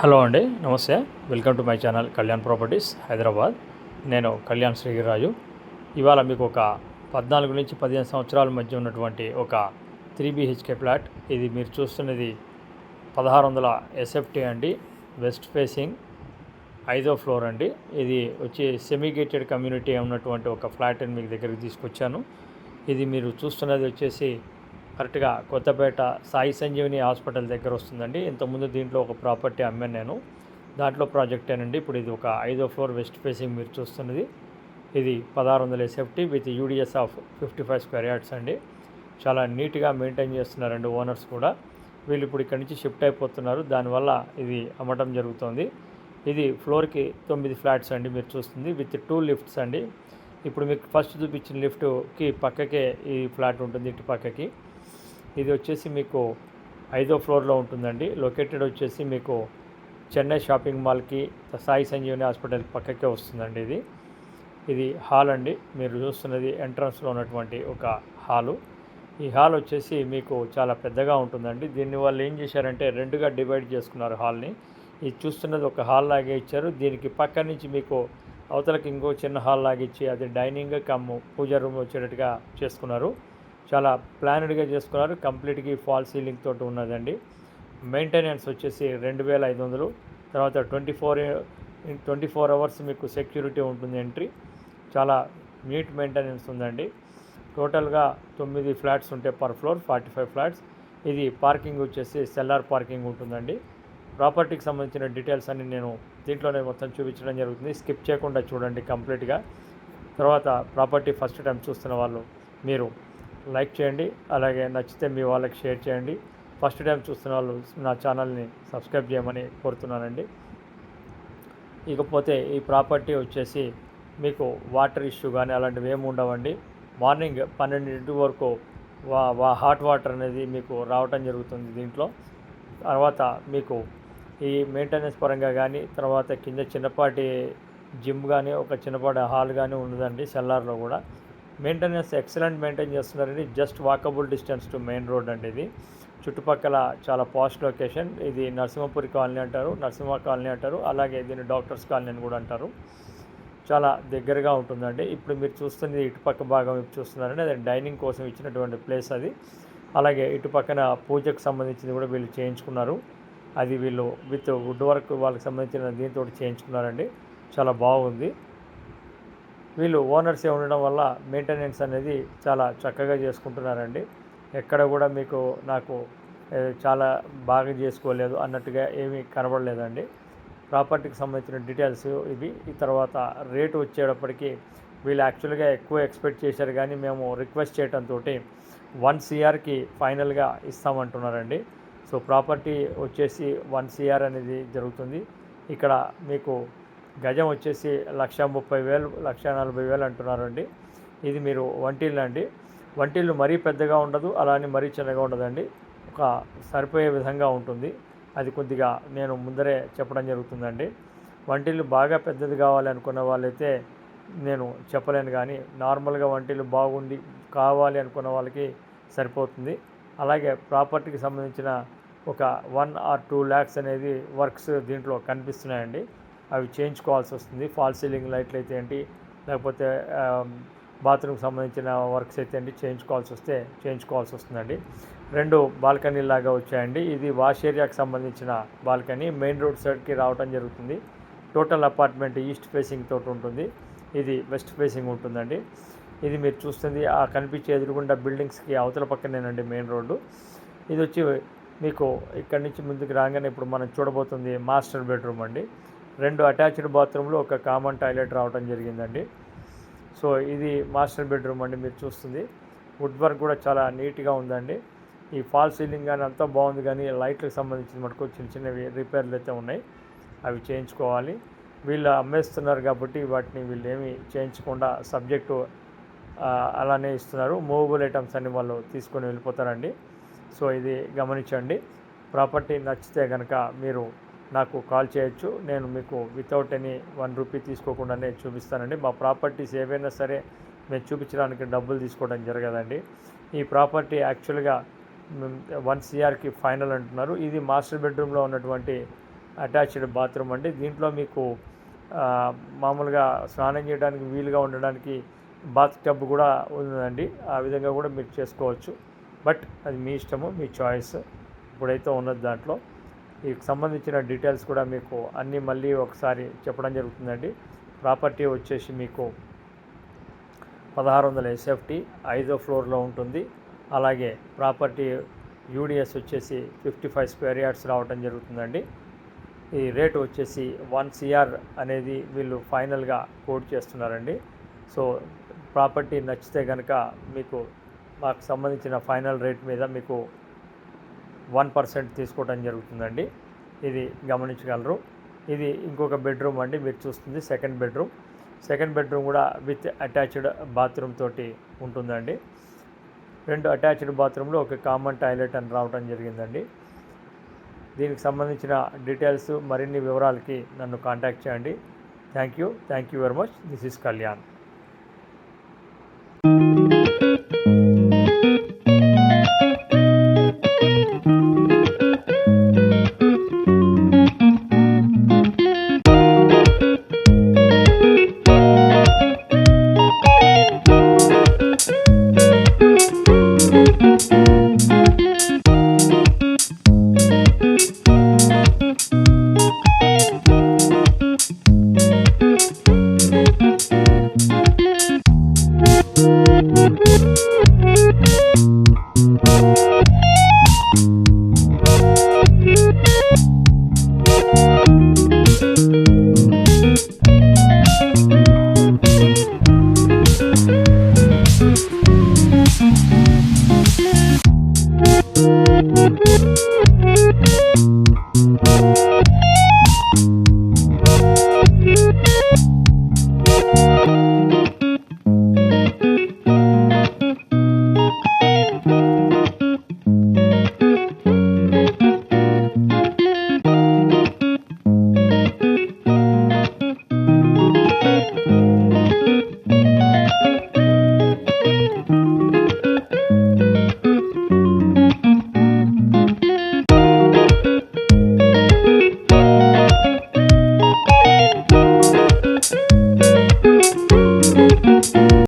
Hello అండి నమస్తే. Welcome to my channel Kalyan properties Hyderabad. నేను కళ్యాణ్ శ్రీరాజు. ఇవాళ మీకు ఒక పద్నాలుగు నుంచి పదిహేను సంవత్సరాల మధ్య ఉన్నటువంటి ఒక త్రీ బీహెచ్కే ఫ్లాట్. ఇది మీరు చూస్తున్నది పదహారు వందల ఎస్ఎఫ్టీ అండి. వెస్ట్ ఫేసింగ్ ఐదో ఫ్లోర్ అండి. ఇది వచ్చి సెమిగేటెడ్ కమ్యూనిటీ ఉన్నటువంటి ఒక ఫ్లాట్ అని మీకు దగ్గరికి తీసుకొచ్చాను. ఇది మీరు చూస్తున్నది వచ్చేసి కరెక్ట్గా కొత్తపేట సాయి సంజీవని హాస్పిటల్ దగ్గర వస్తుందండి. ఇంతకుముందు దీంట్లో ఒక ప్రాపర్టీ అమ్మాను నేను. దాంట్లో ప్రాజెక్టేనండి ఇప్పుడు ఇది ఒక ఐదో ఫ్లోర్ వెస్ట్ ఫేసింగ్ మీరు చూస్తున్నది. ఇది పదహారు వందల safety with UDS of fifty five square yards అండి. చాలా నీట్గా మెయింటైన్ చేస్తున్నారండి ఓనర్స్ కూడా. వీళ్ళు ఇప్పుడు ఇక్కడి నుంచి షిఫ్ట్ అయిపోతున్నారు. దానివల్ల ఇది అమ్మటం జరుగుతుంది. ఇది ఫ్లోర్కి తొమ్మిది ఫ్లాట్స్ అండి మీరు చూస్తుంది. విత్ టూ లిఫ్ట్స్ అండి. ఇప్పుడు మీకు ఫస్ట్ చూపించిన లిఫ్ట్కి పక్కకే ఈ ఫ్లాట్ ఉంటుంది ఇటు పక్కకి. ఇది వచ్చేసి మీకు ఐదో ఫ్లోర్లో ఉంటుందండి. లొకేటెడ్ వచ్చేసి మీకు చెన్నై షాపింగ్ మాల్కి సాయి సంజీవని హాస్పిటల్ పక్కకే వస్తుందండి ఇది. ఇది హాల్ అండి. మీరు చూస్తున్నది ఎంట్రన్స్లో ఉన్నటువంటి ఒక హాలు. ఈ హాల్ వచ్చేసి మీకు చాలా పెద్దగా ఉంటుందండి. దీన్ని వాళ్ళు ఏం చేశారంటే రెండుగా డివైడ్ చేసుకున్నారు హాల్ని. ఇది చూస్తున్నది ఒక హాల్ లాగే ఇచ్చారు. దీనికి పక్క నుంచి మీకు అవతలకి ఇంకో చిన్న హాల్ లాగా ఇచ్చి అది డైనింగ్ కమ్ పూజా రూమ్ వచ్చేటట్టుగా చేసుకున్నారు. చాలా ప్లానెడ్గా చేసుకున్నారు. కంప్లీట్గా ఫాల్ సీలింగ్ తోటి ఉన్నదండి. మెయింటెనెన్స్ వచ్చేసి రెండు వేల ఐదు వందలు. తర్వాత twenty four twenty four hours మీకు సెక్యూరిటీ ఉంటుంది ఎంట్రీ. చాలా నీట్ మెయింటెనెన్స్ ఉందండి. టోటల్గా తొమ్మిది ఫ్లాట్స్ ఉంటాయి per floor forty five flats. ఇది పార్కింగ్ వచ్చేసి సెల్లార్ పార్కింగ్ ఉంటుందండి. ప్రాపర్టీకి సంబంధించిన డీటెయిల్స్ అన్ని నేను దీంట్లోనే మొత్తం చూపించడం జరుగుతుంది. స్కిప్ చేయకుండా చూడండి కంప్లీట్గా. తర్వాత ప్రాపర్టీ ఫస్ట్ టైం చూస్తున్న వాళ్ళు మీరు లైక్ చేయండి అలాగే నచ్చితే మీ వాళ్ళకి షేర్ చేయండి. ఫస్ట్ టైం చూస్తున్న వాళ్ళు నా ఛానల్ని సబ్స్క్రైబ్ చేయమని కోరుతున్నానండి. ఇకపోతే ఈ ప్రాపర్టీ వచ్చేసి మీకు వాటర్ ఇష్యూ కానీ అలాంటివి ఏమి ఉండవండి. మార్నింగ్ పన్నెండింటి వరకు వా వా హాట్ వాటర్ అనేది మీకు రావటం జరుగుతుంది దీంట్లో. తర్వాత మీకు ఈ మెయింటెనెన్స్ పరంగా కానీ తర్వాత కింద చిన్నపాటి జిమ్ కానీ ఒక చిన్నపాటి హాల్ కానీ ఉన్నదండి సెల్లార్లో కూడా. మెయింటెనెన్స్ ఎక్సలెంట్ మెయింటైన్ చేస్తున్నారండి. Just walkable distance to main road అండి ఇది. చుట్టుపక్కల చాలా పాస్ట్ లొకేషన్ ఇది నరసింహపురి కాలనీ అంటారు నరసింహ కాలనీ అంటారు అలాగే దీన్ని డాక్టర్స్ కాలనీ అని కూడా అంటారు. చాలా దగ్గరగా ఉంటుందండి. ఇప్పుడు మీరు చూస్తుంది ఇటుపక్క భాగం చూస్తున్నారండి. అది డైనింగ్ కోసం ఇచ్చినటువంటి ప్లేస్ అది. అలాగే ఇటు పక్కన పూజకు సంబంధించింది కూడా వీళ్ళు చేయించుకున్నారు. అది వీళ్ళు విత్ వుడ్ వర్క్ వాళ్ళకి సంబంధించిన దీంతో చేయించుకున్నారండి. చాలా బాగుంది. వీళ్ళు ఓనర్సే ఉండడం వల్ల మెయింటెనెన్స్ అనేది చాలా చక్కగా చేసుకుంటున్నారండి. ఎక్కడ కూడా మీకు నాకు చాలా బాగా చేసుకోలేదు అన్నట్టుగా ఏమీ కనబడలేదండి. ప్రాపర్టీకి సంబంధించిన డీటెయిల్స్ ఇవి. ఈ తర్వాత రేటు వచ్చేటప్పటికి వీళ్ళు యాక్చువల్గా ఎక్కువ ఎక్స్పెక్ట్ చేశారు కానీ మేము రిక్వెస్ట్ చేయడంతో వన్ సిఆర్కి ఫైనల్గా ఇస్తామంటున్నారండి. సో ప్రాపర్టీ వచ్చేసి వన్ సిఆర్ అనేది జరుగుతుంది. ఇక్కడ మీకు గజం వచ్చేసి లక్ష ముప్పై వేలు లక్ష నలభై వేలు అంటున్నారండి. ఇది మీరు వంటిల్లు అండి వంటిల్లు మరీ పెద్దగా ఉండదు అలానే మరీ చిన్నగా ఉండదండి. ఒక సరిపోయే విధంగా ఉంటుంది. అది కొద్దిగా నేను ముందరే చెప్పడం జరుగుతుందండి. వంటిల్లు బాగా పెద్దది కావాలి అనుకున్న వాళ్ళైతే నేను చెప్పలేను కానీ నార్మల్గా వంటిల్లు బాగుండి కావాలి అనుకున్న వాళ్ళకి సరిపోతుంది. అలాగే ప్రాపర్టీకి సంబంధించిన ఒక వన్ ఆర్ టూ ల్యాక్స్ అనేది వర్క్స్ దీంట్లో కనిపిస్తున్నాయండి. అవి చేయించుకోవాల్సి వస్తుంది. ఫాల్ సీలింగ్ లైట్లు అయితే ఏంటి లేకపోతే బాత్రూమ్కి సంబంధించిన వర్క్స్ అయితే ఏంటి చేయించుకోవాల్సి వస్తే చేయించుకోవాల్సి వస్తుందండి. రెండు బాల్కనీ లాగా వచ్చాయండి. ఇది వాష్ ఏరియాకి సంబంధించిన బాల్కనీ. మెయిన్ రోడ్ సైడ్కి రావడం జరుగుతుంది. టోటల్ అపార్ట్మెంట్ ఈస్ట్ ఫేసింగ్ తోటి ఉంటుంది. ఇది వెస్ట్ ఫేసింగ్ ఉంటుందండి. ఇది మీరు చూస్తుంది ఆ కనిపించే ఎదురుగుండా బిల్డింగ్స్కి అవతల పక్కనేనండి మెయిన్ రోడ్డు. ఇది వచ్చి మీకు ఇక్కడి నుంచి ముందుకు రాగానే ఇప్పుడు మనం చూడబోతుంది మాస్టర్ బెడ్రూమ్ అండి. రెండు అటాచ్డ్ బాత్రూమ్లు ఒక కామన్ టాయిలెట్ రావడం జరిగిందండి. సో ఇది మాస్టర్ బెడ్రూమ్ అండి మీరు చూస్తుంది. వుడ్ వర్క్ కూడా చాలా నీట్గా ఉందండి. ఈ ఫాల్ సీలింగ్ కానీ అంతా బాగుంది కానీ లైట్లకు సంబంధించిన మటుకు చిన్న చిన్నవి రిపేర్లు అయితే ఉన్నాయి. అవి చేయించుకోవాలి. వీళ్ళు అమ్మేస్తున్నారు కాబట్టి వాటిని వీళ్ళు ఏమి చేయించకుండా సబ్జెక్టు అలానే ఇస్తున్నారు. మూవబుల్ ఐటమ్స్ అన్ని వాళ్ళు తీసుకొని వెళ్ళిపోతారండి. సో ఇది గమనించండి. ప్రాపర్టీ నచ్చితే కనుక మీరు నాకు కాల్ చేయొచ్చు. నేను మీకు వితౌట్ ఎనీ వన్ రూపీ తీసుకోకుండానే చూపిస్తానండి. మా ప్రాపర్టీస్ ఏవైనా సరే మేము చూపించడానికి డబ్బులు తీసుకోవడం జరగదండి. ఈ ప్రాపర్టీ యాక్చువల్గా వన్ సిఆర్కి ఫైనల్ అంటున్నారు. ఇది మాస్టర్ బెడ్రూమ్లో ఉన్నటువంటి అటాచ్డ్ బాత్రూమ్ అండి. దీంట్లో మీకు మామూలుగా స్నానం చేయడానికి వీలుగా ఉండడానికి బాత్ టబ్ కూడా ఉందండి. ఆ విధంగా కూడా మీరు చేసుకోవచ్చు. బట్ అది మీ ఇష్టము మీ చాయిస్. ఇప్పుడైతే ఉన్నది దాంట్లో. ఈ సంబంధించిన డీటెయిల్స్ కూడా మీకు అన్నీ మళ్ళీ ఒకసారి చెప్పడం జరుగుతుందండి. ప్రాపర్టీ వచ్చేసి మీకు పదహారు వందల ఎస్ఎఫ్టీ ఐదో ఫ్లోర్లో ఉంటుంది. అలాగే ప్రాపర్టీ యూడిఎస్ వచ్చేసి ఫిఫ్టీ ఫైవ్ స్క్వేర్ యార్డ్స్ రావడం జరుగుతుందండి. ఈ రేటు వచ్చేసి వన్ సిఆర్ అనేది వీళ్ళు ఫైనల్గా కోట్ చేస్తున్నారండి. సో ప్రాపర్టీ నచ్చితే కనుక మీకు మాకు సంబంధించిన ఫైనల్ రేట్ మీద మీకు వన్ పర్సెంట్ తీసుకోవడం జరుగుతుందండి. ఇది గమనించగలరు. ఇది ఇంకొక బెడ్రూమ్ అండి మీరు చూస్తుంది సెకండ్ బెడ్రూమ్. సెకండ్ బెడ్రూమ్ కూడా విత్ అటాచ్డ్ బాత్రూమ్ తోటి ఉంటుందండి. రెండు అటాచ్డ్ బాత్రూంలో ఒక కామన్ టాయిలెట్ అని రావడం జరిగిందండి. దీనికి సంబంధించిన డీటెయిల్స్ మరిన్ని వివరాలకి నన్ను కాంటాక్ట్ చేయండి. Thank you. Thank you very much. This is Kalyan.